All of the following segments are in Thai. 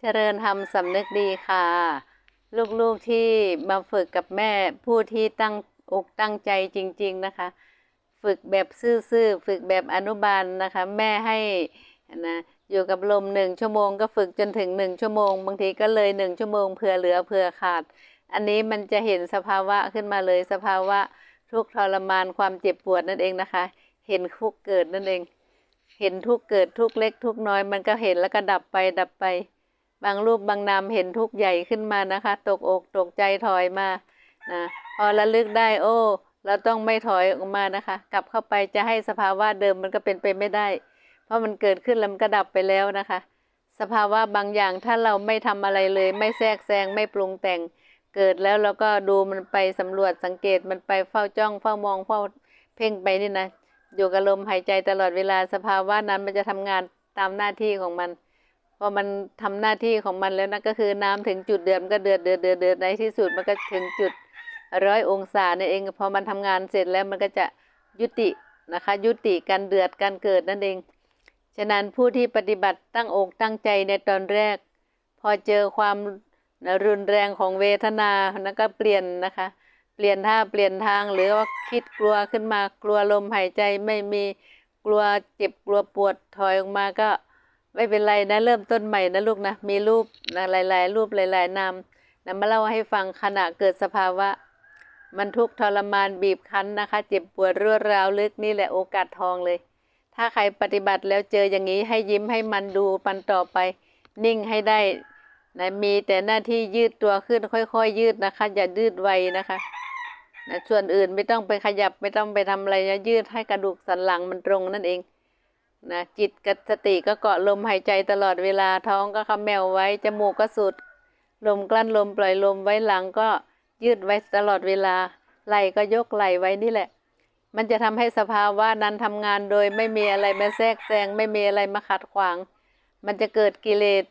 เจริญธรรมสำนึกดีค่ะ ลูกๆที่มาฝึกกับแม่ผู้ที่ตั้งอกตั้งใจจริง ๆนะคะ ฝึกแบบซื่อๆฝึกแบบอนุบาลนะคะ แม่ให้นะอยู่กับลมหนึ่งชั่วโมงก็ฝึกจนถึงหนึ่งชั่วโมง บางทีก็เลยหนึ่งชั่วโมงเผื่อเหลือเผื่อขาด อันนี้มันจะเห็นสภาวะขึ้นมาเลยสภาวะทุกทรมานความเจ็บปวดนั่นเองนะคะ เห็นทุกเกิดนั่นเอง เห็นทุกเกิดทุกเล็กทุกน้อย มันก็เห็นแล้วก็ดับไปดับไป บางรูปบางนามเห็นทุกข์ใหญ่ขึ้นมานะคะ ตกอกตกใจถอยมานะพอระลึกได้โอ้เราต้องไม่ถอยออกมานะคะ กลับเข้าไปจะให้สภาวะเดิมมันก็เป็นไปไม่ได้ เพราะมันเกิดขึ้นแล้วมันก็ดับไปแล้วนะคะ สภาวะบางอย่างถ้าเราไม่ทำอะไรเลย ไม่แทรกแซงไม่ปรุงแต่ง เกิดแล้วเราก็ดูมันไปสำรวจสังเกตมันไปเฝ้าจ้องเฝ้ามองเฝ้าเพ่งไปนี่นะอยู่กับลมหายใจตลอดเวลาสภาวะนั้นมันจะทำงานตามหน้าที่ของมัน พอมันทำหน้าที่ของมันแล้วนะก็คือน้ำถึงจุดเดือดมันก็เดือดเดือดเดือดเดือดในที่สุดมันก็ถึงจุดร้อยองศาเนั่นเองพอมันทำงานเสร็จแล้วมันก็จะยุตินะคะ ยุติการเดือดการเกิดนั่นเอง ฉะนั้นผู้ที่ปฏิบัติตั้งอกตั้งใจในตอนแรก พอเจอความรุนแรงของเวทนาแล้วก็เปลี่ยนนะคะ เปลี่ยนท่าเปลี่ยนทางหรือว่าคิดกลัวขึ้นมากลัวลมหายใจไม่มีกลัวเจ็บกลัวปวดถอยออกมาก็ ไม่เป็นไรนะเริ่มต้นใหม่นะลูกนะ มีรูปนะหลาย ๆ รูปหลายๆนามนะมาเล่าให้ฟังขณะเกิดสภาวะ มันทุกข์ทรมานบีบคั้นนะคะ เจ็บปวดรวดร้าวลึกนี่แหละโอกาสทองเลย ถ้าใครปฏิบัติแล้วเจออย่างนี้ให้ยิ้มให้มันดูปันต่อไป นิ่งให้ได้นะมีแต่หน้าที่ยืดตัวขึ้นค่อยๆ ยืดนะคะ อย่ายืดไวนะคะนะส่วนอื่นไม่ต้องไปขยับไม่ต้องไปทำอะไรนะยืดให้กระดูกสันหลังมันตรงนั่นเอง นะจิตกับสติก็เกาะลมหายใจตลอดเวลาท้องก็คำแมวไว้ จมูกก็สูดลมกลั้นลมปล่อยลมไว้หลังก็ยืดไว้ตลอดเวลา ไหล่ก็ยกไหล่ไว้นี่แหละ มันจะทำให้สภาวะนั้นทำงานโดยไม่มีอะไรมาแทรกแซงไม่มีอะไรมาขัดขวาง มันจะเกิดกิเลส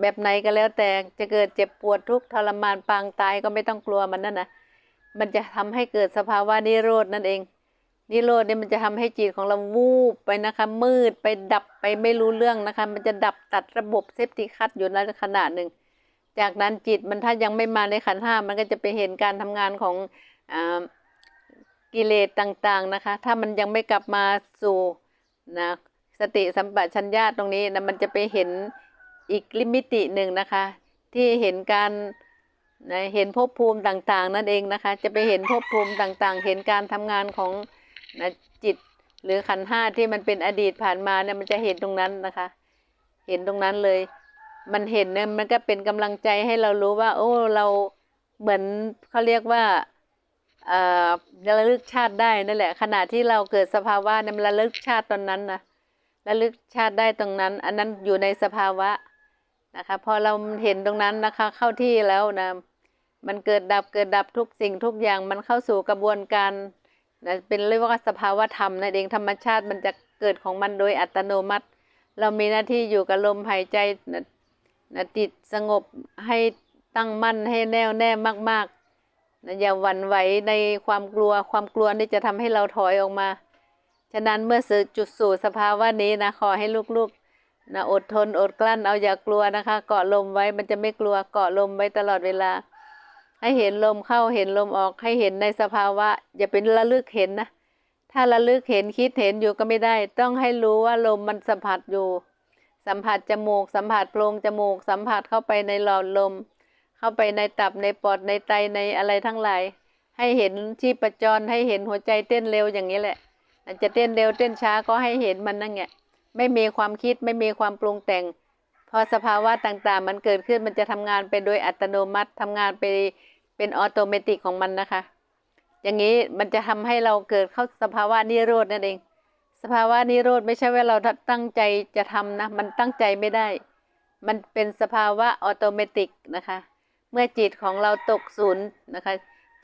แบบไหนก็แล้วแต่จะเกิดเจ็บปวดทุกข์ทรมานปางตายก็ไม่ต้องกลัวมันนั่นนะมันจะทำให้เกิดสภาวะนิโรดนั่นเอง นิโรธเนี่ยมันจะทำให้จิตของเราวูบไปนะคะ มืดไปดับไปไม่รู้เรื่องนะคะ มันจะดับตัดระบบเซฟติคัตอยู่ในขณะหนึ่ง จากนั้นจิตมันถ้ายังไม่มาในขันห้ามันก็จะไปเห็นการทำงานของอกิเลสต่างๆนะคะ ถ้ามันยังไม่กลับมาสู่นะสติสัมปชัญญะตรงนี้นะมันจะไปเห็นอีกลิมิติหนึ่งนะคะ ที่เห็นการนะเห็นภพภูมิต่างๆ นั่นเองนะคะ จะไปเห็นภพภูมิต่างๆ เห็นการทำงานของ นะจิตหรือขันห้าที่มันเป็นอดีตผ่านมาเนี่ยมันจะเห็นตรงนั้นนะคะ เห็นตรงนั้นเลย มันเห็นเนี่ยมันก็เป็นกำลังใจให้เรารู้ว่า โอ้เราเหมือนเขาเรียกว่าเอ่อระลึกชาติได้นั่นแหละ ขณะที่เราเกิดสภาวะเนี่ยมันระลึกชาติตอนนั้นนะระลึกชาติได้ตรงนั้น อันนั้นอยู่ในสภาวะนะคะ พอเราเห็นตรงนั้นนะคะ เข้าที่แล้วนะมันเกิดดับเกิดดับทุกสิ่งทุกอย่างมันเข้าสู่กระบวนการ นะเป็นเรียกว่าสภาวะธรรมนั่นเองธรรมชาติมันจะเกิดของมันโดยอัตโนมัติ เรามีหน้าที่อยู่กับลมหายใจนะนะจิตสงบให้ตั้งมั่นให้แน่วแน่มากๆนะอย่าหวั่นไหวในความกลัวความกลัวนี่จะทำให้เราถอยออกมา ฉะนั้นเมื่อสื่อจุดสู่สภาวะนี้นะขอให้ลูกๆนะอดทนอดกลั้นเอาอย่ากลัวนะคะ เกาะลมไว้มันจะไม่กลัวเกาะลมไว้ตลอดเวลา ให้เห็นลมเข้าเห็นลมออกให้เห็นในสภาวะ อย่าเป็นระลึกเห็นนะ ถ้าระลึกเห็นคิดเห็นอยู่ก็ไม่ได้ ต้องให้รู้ว่าลมมันสัมผัสอยู่ สัมผัสจมูก สัมผัสโพรงจมูก สัมผัสเข้าไปในหลอดลม เข้าไปในตับในปอดในไตในอะไรทั้งหลาย ให้เห็นชีพจรให้เห็นหัวใจเต้นเร็วอย่างนี้แหละจะเต้นเร็วเต้นช้าก็ให้เห็นมันนั่นไงไม่มีความคิดไม่มีความปรุงแต่ง พอสภาวะต่างๆ มันเกิดขึ้นมันจะทำงานไปโดยอัตโนมัติทำงานไปเป็นออโตเมติกของมันนะคะ อย่างนี้มันจะทำให้เราเกิดเข้าสภาวะนิโรธนั่นเอง สภาวะนิโรธไม่ใช่ว่าเราตั้งใจจะทำนะ มันตั้งใจไม่ได้ มันเป็นสภาวะออโตเมติกนะคะ เมื่อจิตของเราตกศูนย์นะคะ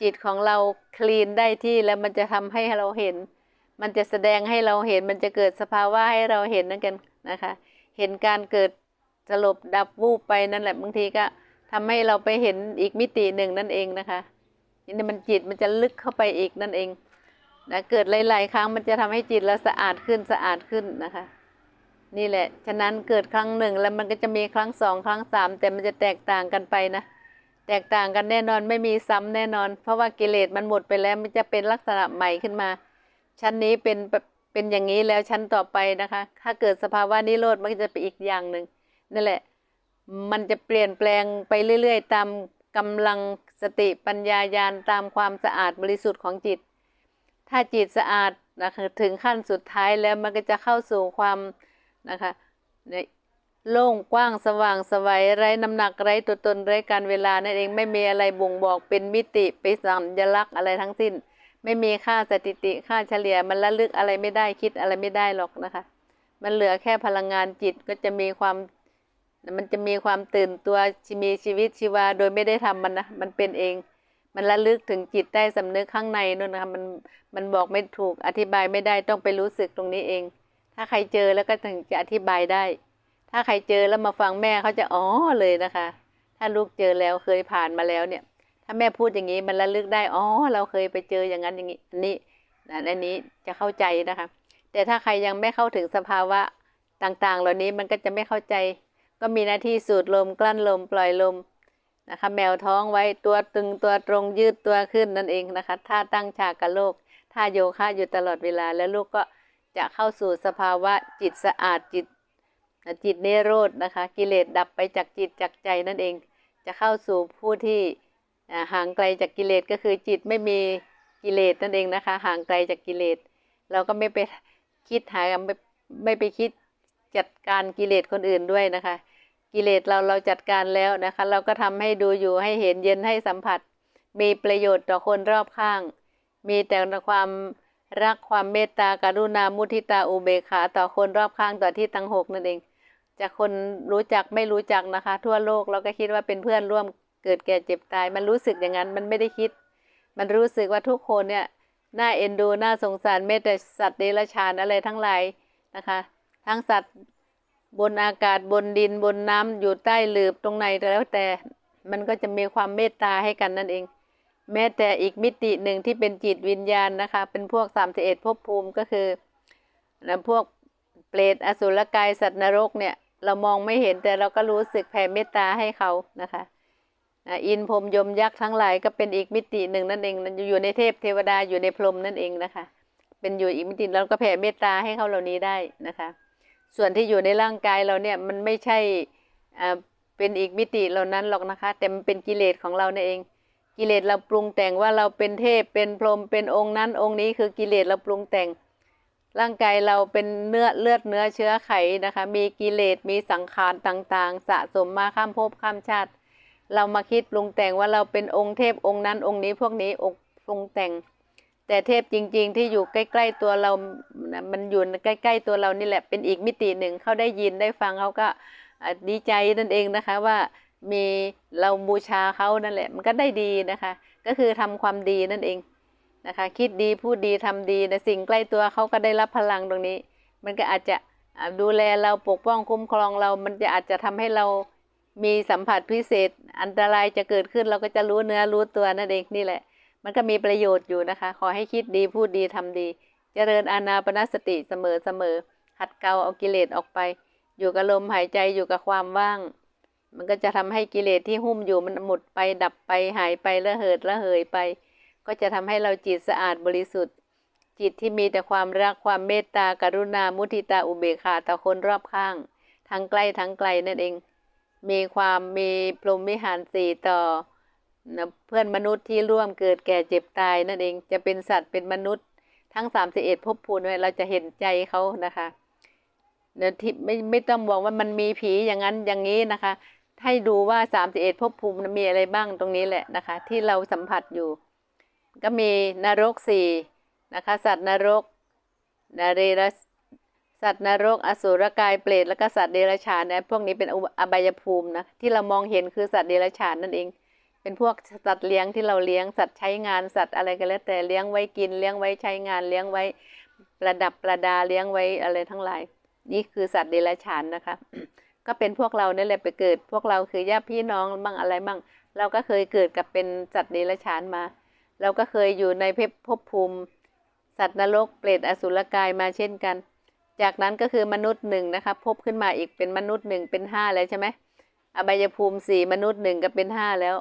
จิตของเราคลีนได้ที่แล้วมันจะทำให้เราเห็น มันจะแสดงให้เราเห็น มันจะเกิดสภาวะให้เราเห็นนั่นกันนะคะ เห็นการเกิด สลบดับวูบไปนั่นแหละบางทีก็ทำให้เราไปเห็นอีกมิติหนึ่งนั่นเองนะคะนี่มันจิตมันจะลึกเข้าไปอีกนั่นเองนะเกิดหลาย ๆ ครั้งมันจะทำให้จิตเราสะอาดขึ้นสะอาดขึ้นนะคะ นี่แหละ ฉะนั้นเกิดครั้งหนึ่งแล้วมันก็จะมีครั้งสองครั้งสามแต่มันจะแตกต่างกันไปนะ แตกต่างกันแน่นอนไม่มีซ้ำแน่นอน เพราะว่ากิเลสมันหมดไปแล้วมันจะเป็นลักษณะใหม่ขึ้นมา ชั้นนี้เป็นเป็นอย่างนี้แล้วชั้นต่อไปนะคะ ถ้าเกิดสภาวะนิโรธมันก็จะเป็นอีกอย่างหนึ่ง นั่นแหละ มันจะเปลี่ยนแปลงไปเรื่อย ๆ ตามกำลังสติปัญญายาณตามความสะอาดบริสุทธิ์ของจิต ถ้าจิตสะอาดนะคะถึงขั้นสุดท้ายแล้วมันก็จะเข้าสู่ความนะคะโล่งกว้างสว่างสวัยไร้น้ำหนักไร้ตัวตนไร้การเวลานั่นเองไม่มีอะไรบ่งบอกเป็นมิติเป็นสัญลักษณ์อะไรทั้งสิ้น ไม่มีค่าสถิติค่าเฉลี่ยมันละลึกอะไรไม่ได้คิดอะไรไม่ได้หรอกนะคะ มันเหลือแค่พลังงานจิตก็จะมีความ มันจะมีความตื่นตัวมีชีวิตชีวาโดยไม่ได้ทำมันนะมันเป็นเอง มันระลึกถึงจิตได้สำนึกข้างในนู่นนะคะมันมันบอกไม่ถูกอธิบายไม่ได้ต้องไปรู้สึกตรงนี้เอง ถ้าใครเจอแล้วก็ถึงจะอธิบายได้ ถ้าใครเจอแล้วมาฟังแม่เขาจะอ๋อเลยนะคะ ถ้าลูกเจอแล้วเคยผ่านมาแล้วเนี่ย ถ้าแม่พูดอย่างนี้มันระลึกได้อ๋อเราเคยไปเจออย่างนั้นอย่างนี้อันนี้อันนี้จะเข้าใจนะคะ แต่ถ้าใครยังไม่เข้าถึงสภาวะต่างๆ เหล่านี้มันก็จะไม่เข้าใจ ก็มีหน้าที่สูดลมกลั้นลมปล่อยลมนะคะ แมวท้องไว้ตัวตึงตัวตรงยืดตัวขึ้นนั่นเองนะคะถ้าตั้งฉากกับโลกถ้าโยคะอยู่ตลอดเวลาแล้วลูกก็จะเข้าสู่สภาวะจิตสะอาดจิตจิตเนโรธนะคะ กิเลสดับไปจากจิตจากใจนั่นเอง จะเข้าสู่ผู้ที่ห่างไกลจากกิเลสก็คือจิตไม่มีกิเลสนั่นเองนะคะ ห่างไกลจากกิเลส เราก็ไม่ไปคิดหาไม่ไม่ไปคิด จัดการกิเลสคนอื่นด้วยนะคะ กิเลสเราเราจัดการแล้วนะคะ เราก็ทำให้ดูอยู่ให้เห็นเย็นให้สัมผัส มีประโยชน์ต่อคนรอบข้าง มีแต่ความรักความเมตตากรุณามุทิตาอุเบกขาต่อคนรอบข้างต่อที่ตั้งหกนั่นเอง จากคนรู้จักไม่รู้จักนะคะ ทั่วโลกเราก็คิดว่าเป็นเพื่อนร่วมเกิดแก่เจ็บตาย มันรู้สึกอย่างนั้นมันไม่ได้คิด มันรู้สึกว่าทุกคนเนี่ยน่าเอ็นดูน่าสงสารเมตต่สัตว์เดรัจฉานอะไรทั้งหลายนะคะ ทั้งสัตว์บนอากาศบนดินบนน้ำอยู่ใต้หลืบตรงไหนแล้วแต่ มันก็จะมีความเมตตาให้กันนั่นเอง แม้แต่อีกมิติหนึ่งที่เป็นจิตวิญญาณนะคะ เป็นพวกสามสิบเอ็ดภพภูมิก็คือนะพวกเปรตอสุรกายสัตว์นรกเนี่ย เรามองไม่เห็นแต่เราก็รู้สึกแผ่เมตตาให้เขานะคะอินพรมยมยักษ์ทั้งหลายก็เป็นอีกมิติหนึ่งนั่นเองอยู่ในเทพเทวดาอยู่ในพรหมนั่นเองนะคะ เป็นอยู่อีกมิติเราก็แผ่เมตตาให้เขาเหล่านี้ได้นะคะ ส่วนที่อยู่ในร่างกายเราเนี่ยมันไม่ใช่เป็นอีกมิติเหล่านั้นหรอกนะคะ แต่มันเป็นกิเลสของเราเนเอง กิเลสเราปรุงแต่งว่าเราเป็นเทพเป็นพรหมเป็นองค์นั้นองค์นี้คือกิเลสเราปรุงแต่ง ร่างกายเราเป็นเนื้อเลือดเนื้อเชื้อไขนะคะ มีกิเลสมีสังขารต่างๆ สะสมมาข้ามภพข้ามชาติ เรามาคิดปรุงแต่งว่าเราเป็นองค์เทพองค์นั้นองค์นี้พวกนี้องปรุงแต่ง แต่เทพจริง ๆ ที่อยู่ใกล้ ๆ ตัวเรา มันอยู่ใกล้ ๆ ตัวเรานี่แหละ เป็นอีกมิติหนึ่งเขาได้ยินได้ฟังเขาก็ดีใจนั่นเองนะคะว่ามีเราบูชาเขานั่นแหละ มันก็ได้ดีนะคะ ก็คือทำความดีนั่นเองนะคะ คิดดีพูดดีทำดีในสิ่งใกล้ตัวเขาก็ได้รับพลังตรงนี้ มันก็อาจจะดูแลเราปกป้องคุ้มครองเรา มันจะอาจจะทำให้เรามีสัมผัสพิเศษ อันตรายจะเกิดขึ้นเราก็จะรู้เนื้อรู้ตัวนั่นเองนี่แหละ มันก็มีประโยชน์อยู่นะคะ ขอให้คิดดีพูดดีทำดี เจริญอานาปนสติเสมอเสมอหัดเกาเอากิเลสออกไป อยู่กับลมหายใจอยู่กับความว่าง มันก็จะทำให้กิเลสที่หุ้มอยู่มันหมดไปดับไปหายไปละเหิดละเหยไป ก็จะทำให้เราจิตสะอาดบริสุทธิ์ จิตที่มีแต่ความรักความเมตตากรุณามุทิตาอุเบกขาต่อคนรอบข้าง ทั้งใกล้ทั้งไกลนั่นเอง มีความมีพรหมวิหารสี่ต่อ เพื่อนมนุษย์ที่ร่วมเกิดแก่เจ็บตายนั่นเองจะเป็นสัตว์เป็นมนุษย์ ทั้งสามสิบเอ็ดภพภูมิเราจะเห็นใจเขานะคะเดี๋ยวที่ไม่ไม่ต้องบอกว่ามันมีผีอย่างนั้นอย่างนี้นะคะ ให้ดูว่าสามสิบเอ็ดภพภูมิมีอะไรบ้างตรงนี้แหละนะคะ ที่เราสัมผัสอยู่ ก็มีนรกสี่นะคะ สัตว์นรกนาเรรสัตว์นรก อสุรกายเปรตแล้วก็สัตว์เดรัจฉานนะพวกนี้เป็นอบายภูมินะที่เรามองเห็นคือสัตว์เดรัจฉานนั่นเอง เป็นพวกสัตว์เลี้ยงที่เราเลี้ยงสัตว์ใช้งานสัตว์อะไรก็แล้วแต่เลี้ยงไว้กินเลี้ยงไว้ใช้งานเลี้ยงไว้ประดับประดาเลี้ยงไว้อะไรทั้งหลาย นี่คือสัตว์เดรัจฉานนะคะ ก็เป็นพวกเราเนี่ยแหละไปเกิด พวกเราคือญาติพี่น้องบ้างอะไรบ้าง เราก็เคยเกิดกับเป็นสัตว์เดรัจฉานมา เราก็เคยอยู่ในเพภพภูมิ สัตว์นรกเปรตอสุรกายมาเช่นกัน จากนั้นก็คือมนุษย์หนึ่งนะคะพบขึ้นมาอีกเป็นมนุษย์หนึ่งเป็นห้าแล้วใช่ไหมอบายภูมิสี่มนุษย์หนึ่งก็เป็นห้าแล้ว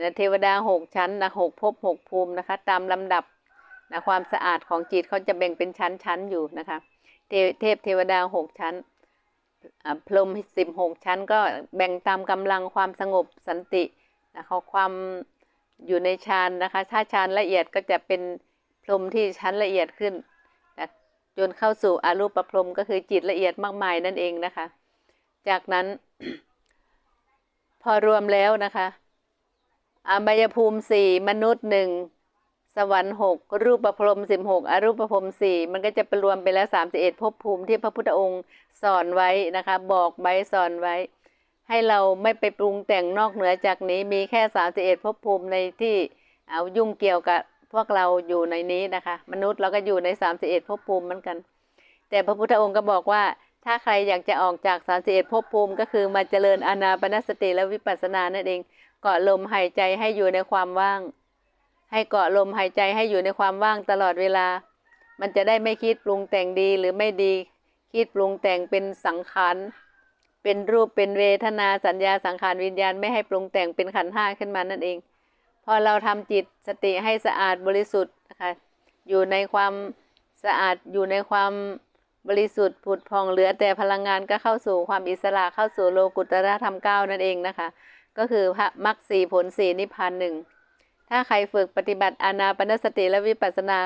นะเทวดาหกชั้นนะหกภพหกภูมินะคะ ตามลำดับนะความสะอาดของจิตเขาจะแบ่งเป็นชั้นชั้นอยู่นะคะเทเทพเทวดาหกชั้นพรหมสิบหกชั้น ก็แบ่งตามกำลังความสงบสันตินะคะความอยู่ในฌานนะคะ ถ้าฌานละเอียดก็จะเป็นพรหมที่ชั้นละเอียดขึ้นนะจนเข้าสู่อรูปพรหมก็คือจิตละเอียดมากมายนั่นเองนะคะ จากนั้น พอรวมแล้วนะคะ อบายภูมิสี่มนุษย์หนึ่งสวรรค์หกรูปประพรมสิบหกอรูปพรมสี่มันก็จะไปรวมไปแล้วสามสิบเอ็ดภพภูมิที่พระพุทธองค์สอนไว้นะคะ บอกไว้สอนไว้ ให้เราไม่ไปปรุงแต่งนอกเหนือจากนี้มีแค่สามสิบเอ็ดภพภูมิในที่เอายุ่งเกี่ยวกับพวกเราอยู่ในนี้นะคะ มนุษย์เราก็อยู่ในสามสิบเอ็ดภพภูมิเหมือนกัน แต่พระพุทธองค์ก็บอกว่า ถ้าใครอยากจะออกจากสามสิบเอ็ดภพภูมิก็คือมาเจริญอานาปนสติและวิปัสสนานั่นเองเกาะลมหายใจให้อยู่ในความว่าง ให้เกาะลมหายใจให้อยู่ในความว่างตลอดเวลา มันจะได้ไม่คิดปรุงแต่งดีหรือไม่ดี คิดปรุงแต่งเป็นสังขารเป็นรูปเป็นเวทนาสัญญาสังขารวิญญาณไม่ให้ปรุงแต่งเป็นขันห้าขึ้นมานั่นเอง พอเราทำจิตสติให้สะอาดบริสุทธิ์นะคะอยู่ในความสะอาดอยู่ในความ บริสุทธิ์ผุดพองเหลือแต่พลังงานก็เข้าสู่ความอิสระเข้าสู่โลกุตระธรรมเก้านั่นเองนะคะ ก็คือพระมรรคสี่ผลสี่นิพพานหนึ่งถ้าใครฝึกปฏิบัติอานาปนสติและวิปัสสนา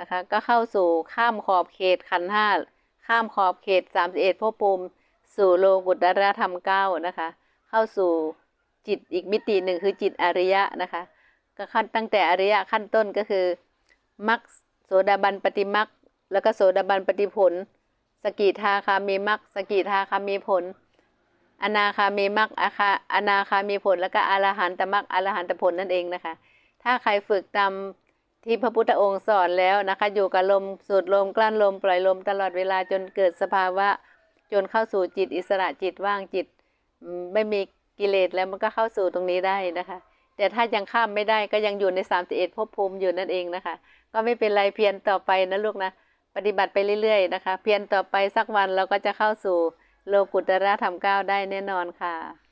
นะคะก็เข้าสู่ข้ามขอบเขตขันธ์ห้าข้ามขอบเขตสามสิบเอ็ดภภูมิสู่โลกุตระธรรมเก้านะคะ เข้าสู่จิตอีกมิติหนึ่งคือจิตอริยะนะคะ ก็ขั้นตั้งแต่อริยะขั้นต้นก็คือมรรคโสดาบันปฏิมรรค แล้วก็โสดาบันปฏิผล สกิทาคามีมรรคสกิทาคามีผล อนาคามีมรรคอาคาอนาคามีผล แล้วก็อรหันตมรรคอรหันตผลนั่นเองนะคะ ถ้าใครฝึกตามที่พระพุทธองค์สอนแล้วนะคะ อยู่กับลมสูดลมกลั้นลม ปล่อยลมตลอดเวลาจนเกิดสภาวะ จนเข้าสู่จิตอิสระจิตว่างจิต ไม่มีกิเลสแล้วมันก็เข้าสู่ตรงนี้ได้นะคะ แต่ถ้ายังข้ามไม่ได้ก็ยังอยู่ในสามสิเอ็ดภพภูมิอยู่นั่นเองนะคะ ก็ไม่เป็นไรเพียรต่อไปนะลูกนะ ปฏิบัติไปเรื่อยๆนะคะ เพียรต่อไปสักวันเราก็จะเข้าสู่โลกุตระธรรมเก้าได้แน่นอนค่ะ